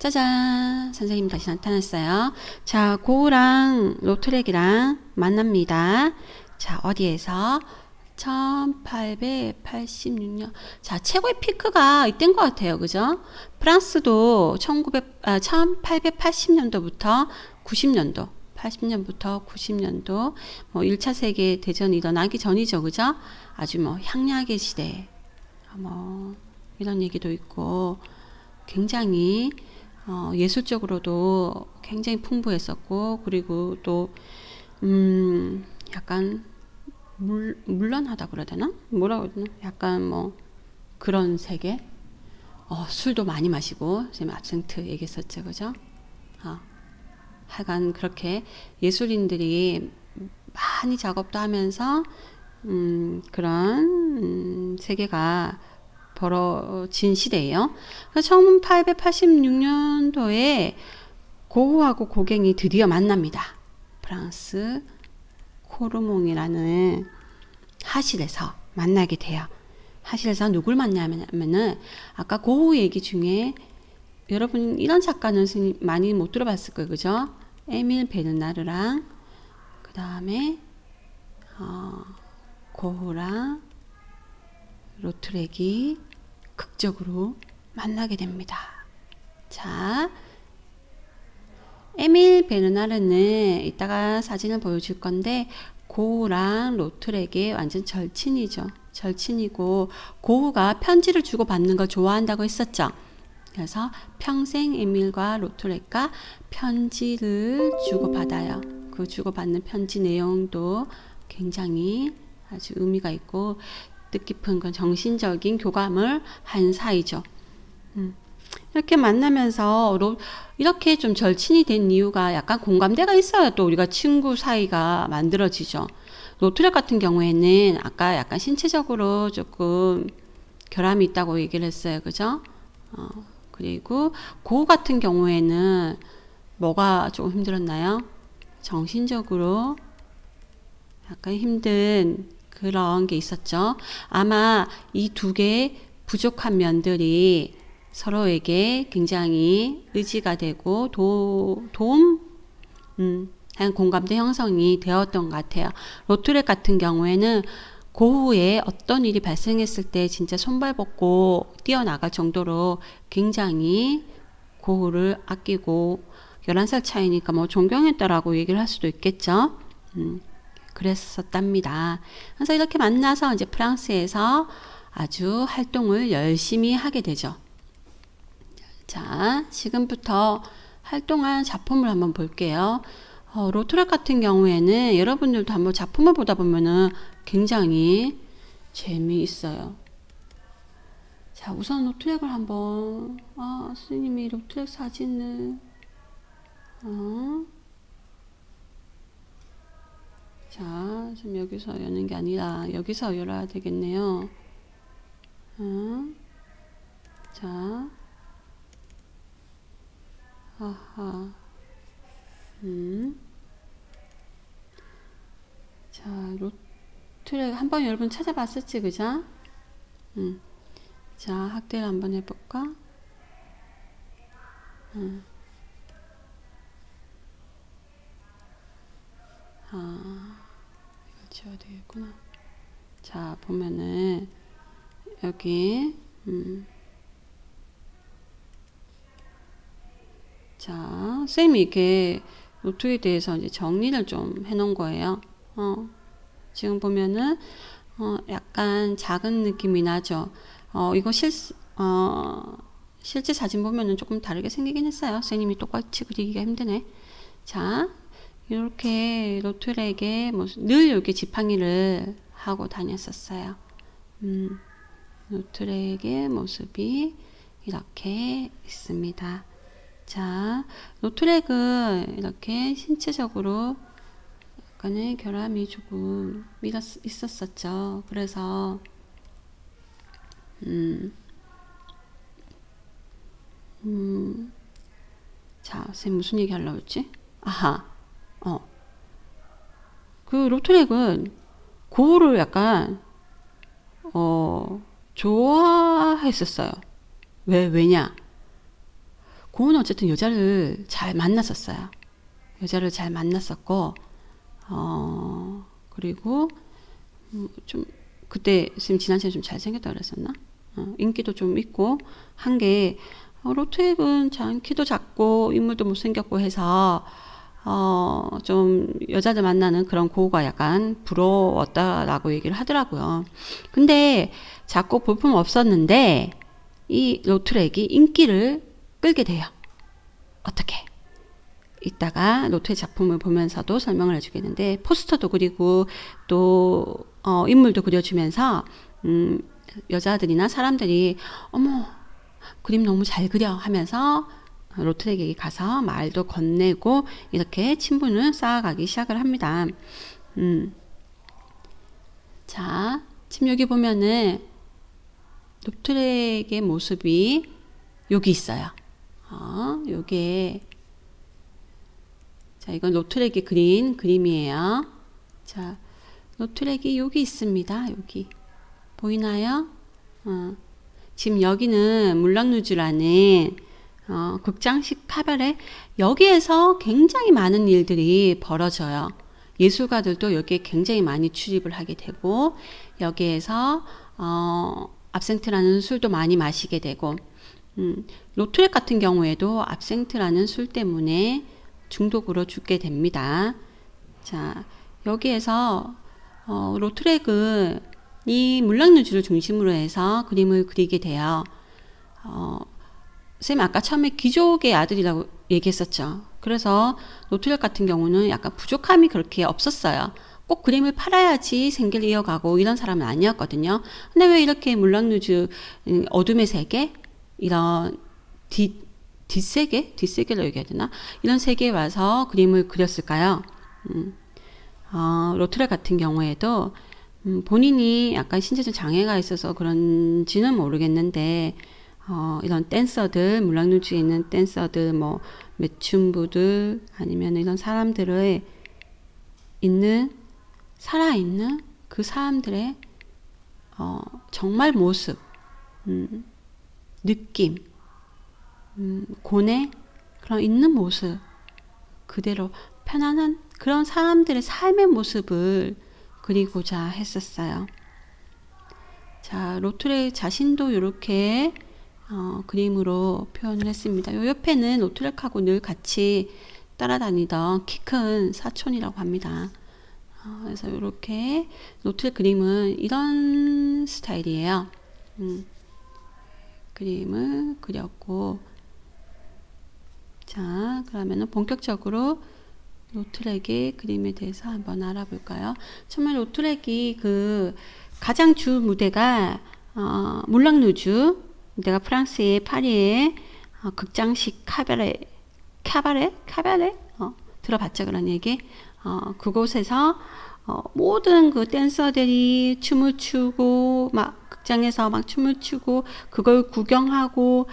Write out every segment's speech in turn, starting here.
짜잔! 선생님 다시 나타났어요. 자, 고우랑 로트렉이랑 만납니다. 자, 어디에서? 1886년. 자, 최고의 피크가 이때인 것 같아요. 그죠? 프랑스도 1900, 아, 1880년도부터 90년도, 80년부터 90년도, 뭐 1차 세계 대전이 일어나기 전이죠. 그죠? 아주 뭐 향락의 시대, 뭐 이런 얘기도 있고, 굉장히 어, 예술적으로도 굉장히 풍부했었고 그리고 또 음, 약간 물, 물란하다 그래야 되나? 뭐라고 해야 되나? 약간 뭐 그런 세계 어, 술도 많이 마시고 지금 압생트 얘기했었죠 그죠? 어, 하여간 그렇게 예술인들이 많이 작업도 하면서 음, 그런 음, 세계가 벌어진 시대예요. 1886년도에 고우하고 고갱이 드디어 만납니다. 프랑스 코르몽이라는 하실에서 만나게 돼요. 하실에서 누굴 만나면은 아까 고우 얘기 중에 여러분 이런 작가는 많이 못 들어봤을 거예요, 그죠? 에밀 베르나르랑 그 다음에 어, 고우랑 로트렉이 극적으로 만나게 됩니다. 자, 에밀 베르나르는 이따가 사진을 보여줄 건데 고우랑 로트렉의 완전 절친이죠. 절친이고 고우가 편지를 주고 받는 걸 좋아한다고 했었죠. 그래서 평생 에밀과 로트렉과 편지를 주고 받아요. 그 주고 받는 편지 내용도 굉장히 아주 의미가 있고 뜻깊은 건 정신적인 교감을 한 사이죠. 음. 이렇게 만나면서 이렇게 좀 절친이 된 이유가 약간 공감대가 있어야 또 우리가 친구 사이가 만들어지죠. 노트렉 같은 경우에는 아까 약간 신체적으로 조금 결함이 있다고 얘기를 했어요. 그죠? 어, 그리고 고 같은 경우에는 뭐가 조금 힘들었나요? 정신적으로 약간 힘든 그런 게 있었죠. 아마 이 두 개의 부족한 면들이 서로에게 굉장히 의지가 되고 도, 도움, 음, 한 공감대 형성이 되었던 것 같아요. 로트렉 같은 경우에는 고후에 어떤 일이 발생했을 때 진짜 손발 벗고 뛰어나갈 정도로 굉장히 고후를 아끼고 11살 차이니까 뭐 존경했다라고 얘기를 할 수도 있겠죠. 음. 그랬었답니다. 그래서 이렇게 만나서 이제 프랑스에서 아주 활동을 열심히 하게 되죠. 자, 지금부터 활동한 작품을 한번 볼게요. 어, 로트렉 같은 경우에는 여러분들도 한번 작품을 보다 보면은 굉장히 재미있어요. 자, 우선 로트렉을 한번, 아, 스님이 로트렉 사진을, 어, 자, 지금 여기서 여는 게 아니라 여기서 열어야 되겠네요. 어? 자, 아하, 음, 자, 로트를 한번 여러분 찾아봤었지, 그죠? 음, 자, 학대를 한번 해볼까? 음. 아. 지워야 되겠구나. 자, 보면은, 여기, 음. 자, 쌤이 이렇게 노트에 대해서 이제 정리를 좀 해놓은 거예요. 어, 지금 보면은, 어, 약간 작은 느낌이 나죠. 어, 이거 실, 어, 실제 사진 보면은 조금 다르게 생기긴 했어요. 선생님이 똑같이 그리기가 힘드네. 자, 이렇게 로트렉에 뭐 늘 이렇게 지팡이를 하고 다녔었어요. 음, 노트렉의 모습이 이렇게 있습니다. 자, 노트렉은 이렇게 신체적으로 약간의 결함이 조금 있었었죠. 그래서, 음, 음, 자, 쌤 무슨 얘기 하려고 했지? 아하, 어. 그 로트렉은 고우를 약간 어 좋아했었어요. 왜 왜냐? 고은은 어쨌든 여자를 잘 만났었어요. 여자를 잘 만났었고, 어, 그리고, 음, 좀, 그때, 쌤 지난주에 좀 잘생겼다 그랬었나? 어, 인기도 좀 있고, 한 게, 어, 로트액은 참 키도 작고, 인물도 못생겼고 해서, 어, 좀 여자들 만나는 그런 고우가 약간 부러웠다라고 얘기를 하더라고요. 근데 작고 볼품 없었는데, 이 로트렉이 인기를 끌게 돼요. 어떻게? 이따가 로트의 작품을 보면서도 설명을 해주겠는데 포스터도 그리고 또 어, 인물도 그려주면서 음, 여자들이나 사람들이 어머 그림 너무 잘 그려 하면서 로트렉에게 가서 말도 건네고 이렇게 친분을 쌓아가기 시작을 합니다. 음. 자, 지금 여기 보면은 로트렉의 모습이 여기 있어요. 어, 요게 자, 이건 로트렉이 그린 그림이에요. 자, 로트렉이 여기 있습니다. 여기 보이나요? 어, 지금 여기는 물랑루즈라는 어, 극장식 카바레 여기에서 굉장히 많은 일들이 벌어져요. 예술가들도 여기에 굉장히 많이 출입을 하게 되고 여기에서 어, 압생트라는 술도 많이 마시게 되고 음, 로트렉 같은 경우에도 압생트라는 술 때문에 중독으로 죽게 됩니다. 자, 여기에서 어, 로트렉은 이 물랑루즈를 중심으로 해서 그림을 그리게 돼요. 어, 쌤 아까 처음에 귀족의 아들이라고 얘기했었죠. 그래서 로트렉 같은 경우는 약간 부족함이 그렇게 없었어요. 꼭 그림을 팔아야지 생계를 이어가고 이런 사람은 아니었거든요. 근데 왜 이렇게 물랑루즈 음, 어둠의 세계 이런 뒷 뒷세계 뒷세계로 얘기해야 되나 이런 세계에 와서 그림을 그렸을까요? 음, 어, 로트렉 같은 경우에도 음, 본인이 약간 신체적 장애가 있어서 그런지는 모르겠는데 어, 이런 댄서들 물랑루즈에 있는 댄서들 뭐 매춘부들 아니면 이런 사람들의 있는 살아있는 그 사람들의 어, 정말 모습, 음, 느낌, 음, 고뇌, 그런 있는 모습, 그대로 편안한 그런 사람들의 삶의 모습을 그리고자 했었어요. 자, 로트레 자신도 이렇게 어, 그림으로 표현을 했습니다. 요 옆에는 로트렉하고 늘 같이 따라다니던 키 큰 사촌이라고 합니다. 어, 그래서 이렇게 노트 그림은 이런 스타일이에요. 음, 그림을 그렸고 자 그러면은 본격적으로 노트렉의 그림에 대해서 한번 알아볼까요? 처음에 노트렉이 그 가장 주 무대가 어, 물랑루즈 무대가 프랑스의 파리의 어, 극장식 카바레 카바레? 카바레? 어, 들어봤죠 그런 얘기? 어, 그곳에서 어, 모든 그 댄서들이 춤을 추고 막 극장에서 막 춤을 추고 그걸 구경하고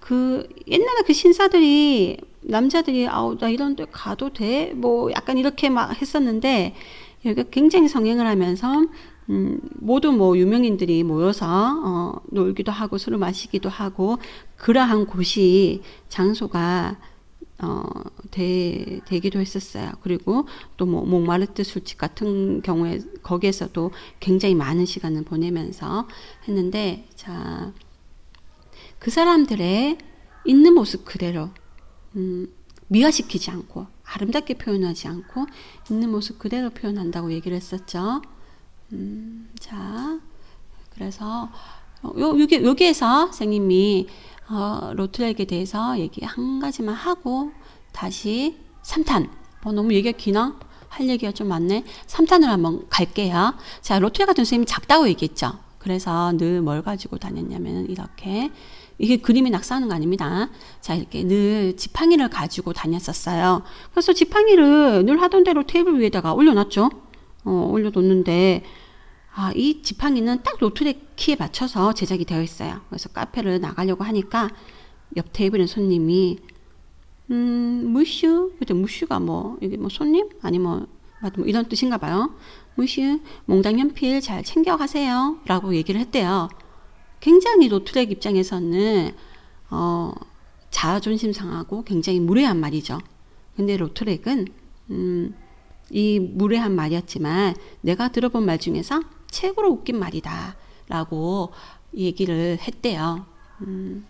그 옛날에 그 신사들이 남자들이 아우 나 이런 데 가도 돼? 뭐 약간 이렇게 막 했었는데 여기가 굉장히 성행을 하면서 음, 모두 뭐 유명인들이 모여서 어, 놀기도 하고 술을 마시기도 하고 그러한 곳이 장소가 어, 되, 되기도 했었어요. 그리고 또뭐 몽마르트 술집 같은 경우에 거기에서도 굉장히 많은 시간을 보내면서 했는데 자, 그 사람들의 있는 모습 그대로 음, 미화시키지 않고 아름답게 표현하지 않고 있는 모습 그대로 표현한다고 얘기를 했었죠. 음, 자, 그래서 어, 요, 여기, 여기에서 선생님이 어, 로트렉에 대해서 얘기 한 가지만 하고 다시 3탄. 어, 너무 얘기가 기나? 할 얘기가 좀 많네. 3탄을 한번 갈게요. 자, 로트렉 같은 선생님이 작다고 얘기했죠. 그래서 늘 뭘 가지고 다녔냐면 이렇게 이게 그림이 낙서하는 거 아닙니다. 자, 이렇게 늘 지팡이를 가지고 다녔었어요. 그래서 지팡이를 늘 하던 대로 테이블 위에다가 올려놨죠. 어, 올려뒀는데 아, 이 지팡이는 딱 로트렉 키에 맞춰서 제작이 되어 있어요. 그래서 카페를 나가려고 하니까 옆 테이블에 손님이 음, 무슈 그때 무슈가 뭐 이게 뭐 손님 아니 뭐, 뭐 이런 뜻인가 봐요. 무슈 몽당 연필 잘 챙겨 가세요라고 얘기를 했대요. 굉장히 로트렉 입장에서는 어, 자존심 상하고 굉장히 무례한 말이죠. 근데 로트렉은 음, 이 무례한 말이었지만 내가 들어본 말 중에서 최고로 웃긴 말이다 라고 얘기를 했대요. 음,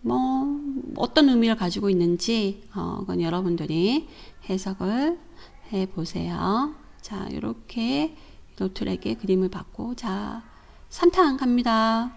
뭐 어떤 의미를 가지고 있는지 어, 그건 여러분들이 해석을 해 보세요. 자, 이렇게 노트렉의 그림을 받고 자, 3탄 갑니다.